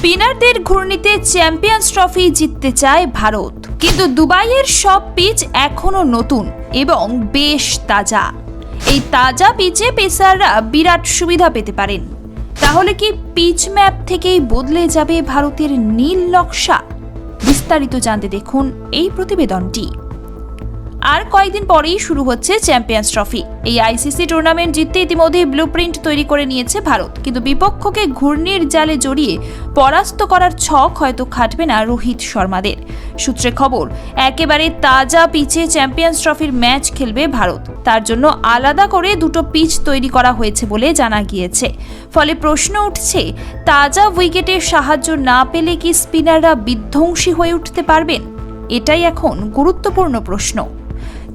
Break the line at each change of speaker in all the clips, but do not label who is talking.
স্পিনারদের ঘূর্ণিতে champions trophy জিততে চায় ভারত। কিন্তু দুবাইয়ের সব পিচ এখনও নতুন এবং বেশ তাজা। এই তাজা পিচে পেসাররা বিরাট সুবিধা পেতে পারেন। তাহলে কি পিচ ম্যাপ থেকেই বদলে যাবে ভারতের নীল নকশা? বিস্তারিত জানতে দেখুন এই প্রতিবেদনটি। আর কয়েকদিন পরেই শুরু হচ্ছে চ্যাম্পিয়ন্স ট্রফি। এই আইসিসি টুর্নামেন্ট জিততে ইতিমধ্যেই ব্লুপ্রিন্ট তৈরি করে নিয়েছে ভারত। কিন্তু বিপক্ষকে ঘূর্ণির জালে জড়িয়ে পরাস্ত করার ছক হয়তো খাটবে না রোহিত শর্মাদের। সূত্রে খবর, একেবারে তাজা পিচে চ্যাম্পিয়ন্স ট্রফির ম্যাচ খেলবে ভারত। তার জন্য আলাদা করে দুটো পিচ তৈরি করা হয়েছে বলে জানা গিয়েছে। ফলে প্রশ্ন উঠছে, তাজা উইকেটের সাহায্য না পেলে কি স্পিনাররা বিধ্বংসী হয়ে উঠতে পারবেন? এটাই এখন গুরুত্বপূর্ণ প্রশ্ন।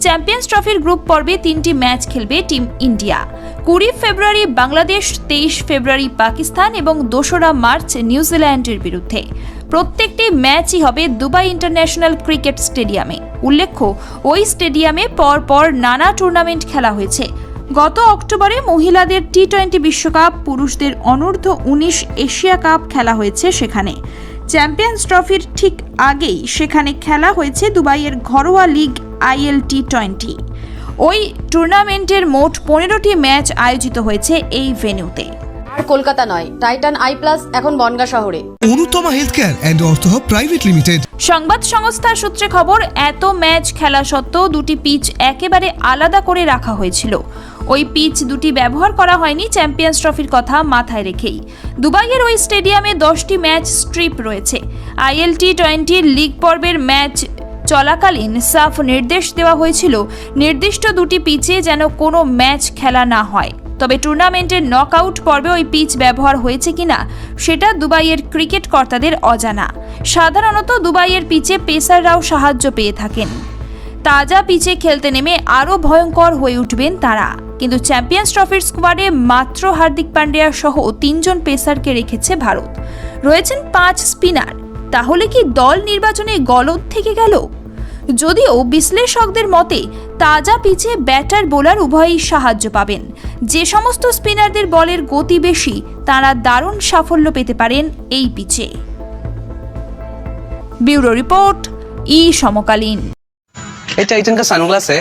চ্যাম্পিয়ন্স ট্রফির গ্রুপ পর্বে তিনটি ম্যাচ খেলবে টিম ইন্ডিয়া। কুড়ি ফেব্রুয়ারি বাংলাদেশ, তেইশ ফেব্রুয়ারি পাকিস্তান এবং দোসরা মার্চ নিউজিল্যান্ডের বিরুদ্ধে। প্রত্যেকটি ম্যাচই হবে দুবাই ইন্টারন্যাশনাল ক্রিকেট স্টেডিয়ামে। উল্লেখ্য, ওই স্টেডিয়ামে পরপর নানা টুর্নামেন্ট খেলা হয়েছে। গত অক্টোবরে মহিলাদের টি টোয়েন্টি বিশ্বকাপ, পুরুষদের অনূর্ধ্ব উনিশ এশিয়া কাপ খেলা হয়েছে সেখানে। চ্যাম্পিয়ন্স ট্রফির ঠিক আগেই সেখানে খেলা হয়েছে দুবাইয়ের ঘরোয়া লিগ আইএল টি টোয়েন্টি ওই টুর্নামেন্টের মোট পনেরোটি ম্যাচ আয়োজিত হয়েছে এই ভেন্যুতে।
আর কলকাতা নয় টাইটান আই প্লাস এখন বনগা শহরে।
Anutama health care and Artha private limited.
সংবাদ সংস্থার সূত্রে খবর এত ম্যাচ খেলা সত্ত্বেও দুটি পিচ একেবারে আলাদা করে রাখা হয়েছিল। ওই পিচ দুটি ব্যবহার করা হয়নি চ্যাম্পিয়ন্স ট্রফির কথা মাথায় রেখেই। দুবাইয়ের ওই স্টেডিয়ামে দশটি ম্যাচ স্ট্রিপ রয়েছে। আইএল টি টোয়েন্টির লিগ পর্বের ম্যাচ চলাকালীন সাফ নির্দেশ দেওয়া হয়েছিল, নির্দিষ্ট দুটি পিচে যেন কোনো ম্যাচ খেলা না হয়। তবে টুর্নামেন্টের নকআউট পর্বে ওই পিচ ব্যবহার হয়েছে কিনা, সেটা দুবাইয়ের ক্রিকেট কর্তাদের অজানা। সাধারণত দুবাইয়ের পিচে পেসাররাও সাহায্য পেয়ে থাকেন। তাজা পিচে খেলতে নেমে আরও ভয়ঙ্কর হয়ে উঠবেন তারা। কিন্তু চ্যাম্পিয়ন্স ট্রফির স্কোয়াডে মাত্র হার্দিক পান্ডিয়া সহ তিনজন পেসারকে রেখেছে ভারত। রয়েছেন পাঁচ স্পিনার। তাহলে কি দল নির্বাচনে গলদ থেকে গেল যদিও বিশ্লেষকদের মতে তাজা পিচে ব্যাটার বোলার উভয়ই সাহায্য পাবেন যে সমস্ত স্পিনারদের বলের গতি বেশি তারা দারুণ সাফল্য পেতে পারেন এই পিচে ব্যুরো রিপোর্ট ই সমকালীন
ये टाइटन का सनग्लास है